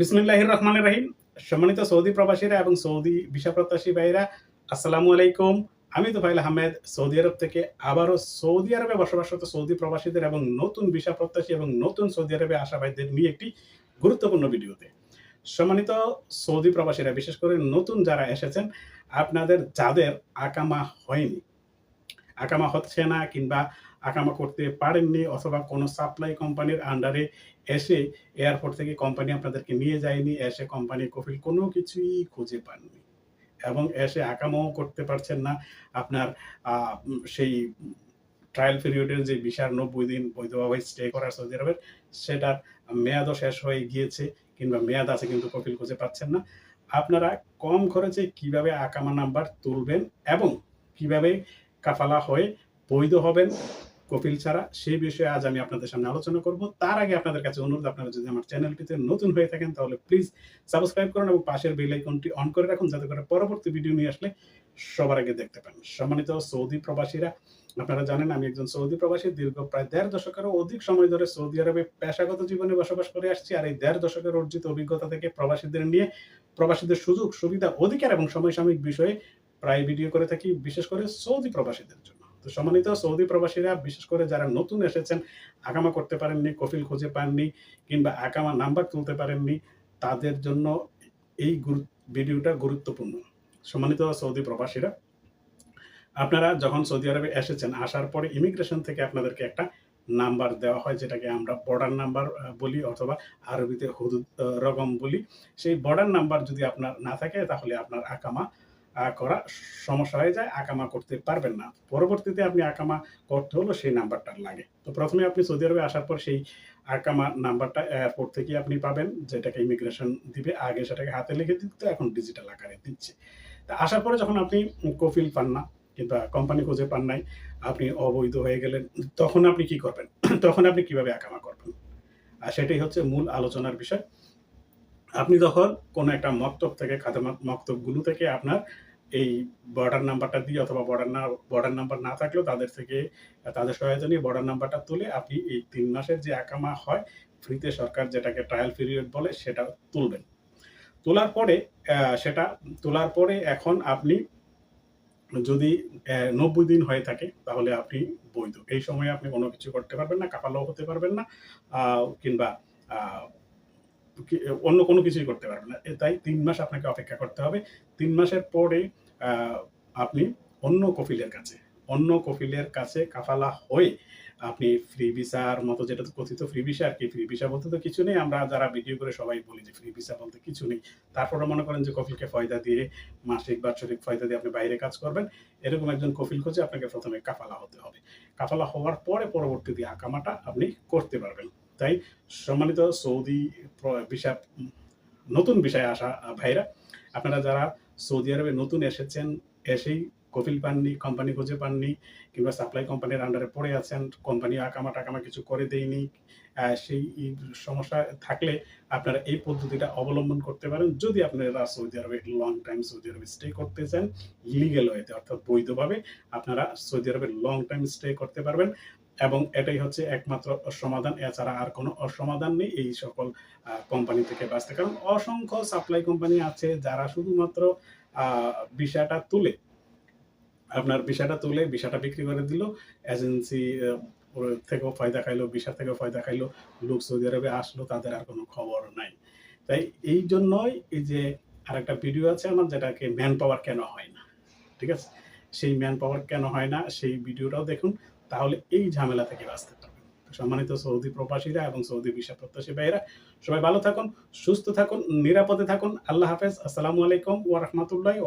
বিসমিল্লাহির রহমানির রহিম। সম্মানিত সৌদি প্রবাসীরা এবং সৌদি ভিসা প্রত্যাশী ভাইরা আসসালামু আলাইকুম। আমি তো ফাইল আহমেদ, সৌদি আরব থেকে আবারও সৌদি আরবে বসবাসরত সৌদি প্রবাসীদের এবং নতুন ভিসা প্রত্যাশী এবং নতুন সৌদি আরবে আসা ভাইদের নিয়ে একটি গুরুত্বপূর্ণ ভিডিওতে। সম্মানিত সৌদি প্রবাসীরা, বিশেষ করে নতুন যারা এসেছেন, আপনাদের যাদের আকামা হয়নি, আকামা হচ্ছে না কিংবা আকামা করতে পারেননি অথবা কোনো সাপ্লাই কোম্পানির আন্ডারে এসে এয়ারপোর্ট থেকে কোম্পানি আপনাদেরকে নিয়ে যায়নি, এসে কোম্পানি কফিল কোনো কিছুই খুঁজে পাননি। এবং এসে আকামাও করতে পারছেন না। আপনার সেই ট্রায়াল পিরিয়ডের যে বিশাল নব্বই দিন বৈধভাবে স্টে করার সৌদি আরবের, সেটার মেয়াদও শেষ হয়ে গিয়েছে কিংবা মেয়াদ আছে কিন্তু কফিল খুঁজে পাচ্ছেন না। আপনারা কম খরচে কীভাবে আকামা নাম্বার তুলবেন এবং কীভাবে কাফালা হয়ে বৈধ হবেন কপিল ছাড়া, সেই বিষয়ে আজ আমি আপনাদের সামনে আলোচনা করব। তার আগে আপনাদের কাছে অনুরোধ, আপনারা যদি আমার চ্যানেলটিতে নতুন হয়ে থাকেন, তাহলে প্লিজ সাবস্ক্রাইব করুন এবং পাশের বেল আইকনটি অন করে রাখুন, যাতে করে পরবর্তী ভিডিও নিয়ে আসলে সবার আগে দেখতে পান। সম্মানিত সৌদি প্রবাসীরা, আপনারা জানেন আমি একজন সৌদি প্রবাসী, দীর্ঘ প্রায় দেড় দশকেরও অধিক সময় ধরে সৌদি আরবে পেশাগত জীবনে বসবাস করে আসছি আর এই দেড় দশকের অর্জিত অভিজ্ঞতা থেকে প্রবাসীদের নিয়ে প্রবাসীদের সুযোগ, সুবিধা, অধিকার এবং সমসাময়িক বিষয়ে প্রায় ভিডিও করে থাকি, বিশেষ করে সৌদি প্রবাসীদের জন্য। তো সম্মানিত সৌদি প্রবাসীরা, বিশেষ করে যারা নতুন এসেছেন আকামা করতে পারেননি, কফিল খুঁজে পাননি কিংবা আকামা নাম্বার তুলতে পারেননি, তাদের জন্য এই ভিডিওটা গুরুত্বপূর্ণ। সম্মানিত সৌদি প্রবাসীরা, আপনারা যখন সৌদি আরবে এসেছেন, আসার পরে ইমিগ্রেশন থেকে আপনাদেরকে একটা নাম্বার দেওয়া হয়, যেটাকে আমরা বর্ডার নাম্বার বলি অথবা আরবিতে হুদুদ রকম বলি। সেই বর্ডার নাম্বার যদি আপনার না থাকে, তাহলে আপনার আকামা করা সমস্যা হয়ে যায়, আকামা করতে পারবেন না। পরবর্তীতে আপনি আকামা করতে হলো সেই নাম্বারটা লাগে। তো প্রথমে আপনি সৌদি আরবে আসার পর সেই আকামা নাম্বারটা এয়ারপোর্ট থেকে আপনি পাবেন, যেটাকে ইমিগ্রেশন দিবে। আগে সেটাকে হাতে লিখে দিত এখন ডিজিটাল আকারে দিচ্ছে। তা আসার পরে যখন আপনি কফিল পান না, কিংবা কোম্পানি খুঁজে পান নাই, আপনি অবৈধ হয়ে গেলেন, তখন আপনি কি করবেন? তখন আপনি কীভাবে আকামা করবেন? আর সেটাই হচ্ছে মূল আলোচনার বিষয়। আপনি যখন কোনো একটা মক্তব থেকে খাতা মক্তবগুলো থেকে আপনার এই বর্ডার নাম্বারটা দিয়ে অথবা বর্ডার না বর্ডার নাম্বার না থাকলেও তাদের থেকে, তাদের সহায়তা নিয়ে বর্ডার নাম্বারটা তুলে আপনি এই তিন মাসের যে একামা হয় ফ্রিতে সরকার যেটাকে ট্রায়াল পিরিয়ড বলে সেটা তুলবেন। তোলার পরে সেটা তোলার পরে এখন আপনি যদি নব্বই দিন হয়ে থাকে, তাহলে আপনি বৈধ। এই সময়ে আপনি কোনো কিছু করতে পারবেন না, কাপালাও হতে পারবেন না কিংবা অন্য কোনো কিছুই করতে পারবেন না। তাই তিন মাস আপনাকে অপেক্ষা করতে হবে। তিন মাসের পরে আপনি অন্য কফিলের কাছে, অন্য কফিলের কাছে কাফালা হয়ে আপনি ফ্রি ভিসার মতো যেটা তো কথিত, ফ্রি ভিসা আর কি, ফ্রি ভিসা বলতে তো কিছু নেই। আমরা যারা ভিডিও করে সবাই বলি যে, ফ্রি ভিসা বলতে কিছু নেই। তারপরে মনে করেন যে, কফিলকে ফয়দা দিয়ে, মাসিক বাৎসরিক ফয়দা দিয়ে আপনি বাইরে কাজ করবেন। এরকম একজন কফিল খোঁজে আপনাকে প্রথমে কাফালা হতে হবে। কাফালা হওয়ার পরে পরবর্তীতে আকামাটা আপনি করতে পারবেন। তাই সম্মানিত সৌদি ভিসা নতুন বিষয়ে আসা, ভাইরা, আপনারা যারা সৌদি আরবে নতুন এসেছেন, এসেই কফিল পাননি কোম্পানি খুঁজে পাননি, কিংবা সাপ্লাই কোম্পানির আন্ডারে পড়ে আছেন কোম্পানি আকামা টাকামা কিছু করে দেয়নি সেই সমস্যা থাকলে আপনারা এই পদ্ধতিটা অবলম্বন করতে পারেন। যদি আপনারা সৌদি আরবে লং টাইম সৌদি আরবে স্টে করতে চান লিগেল ওয়েতে অর্থাৎ বৈধভাবে আপনারা সৌদি আরবে লং টাইম স্টে করতে পারবেন। এবং এটাই হচ্ছে একমাত্র সমাধান। এছাড়া আর কোনো অসমাধান নেই এই সকল কোম্পানি থেকে বাঁচতে। কারণ অসংখ্য সাপ্লাই কোম্পানি আছে যারা শুধুমাত্র বিষয়টা তুলে, আপনার বিষয়টা তুলে বিষয়টা বিক্রি করে দিল, এজেন্সি থেকেও ফায়দা খাইলো বিষা থেকেও ফায়দা খাইলো, লোক সৌদি আরবে আসলো, তাদের আর কোনো খবর নাই। তাই এই জন্যই এই যে আরেকটা ভিডিও আছে আমার, যেটাকে ম্যান পাওয়ার কেন হয় না, ঠিক আছে? সেই ম্যান পাওয়ার কেন হয় না, সেই ভিডিওটাও দেখুন। তাহলে এই ঝামেলা থেকে বাঁচতে পারবেন সম্মানিত সৌদি প্রবাসীরা এবং সৌদি ভিসা প্রত্যাশী ভাইয়েরা, সবাই ভালো থাকুন, সুস্থ থাকুন, নিরাপদে থাকুন। আল্লাহ হাফেজ। আসসালামু আলাইকুম ওয়া রাহমাতুল্লাহি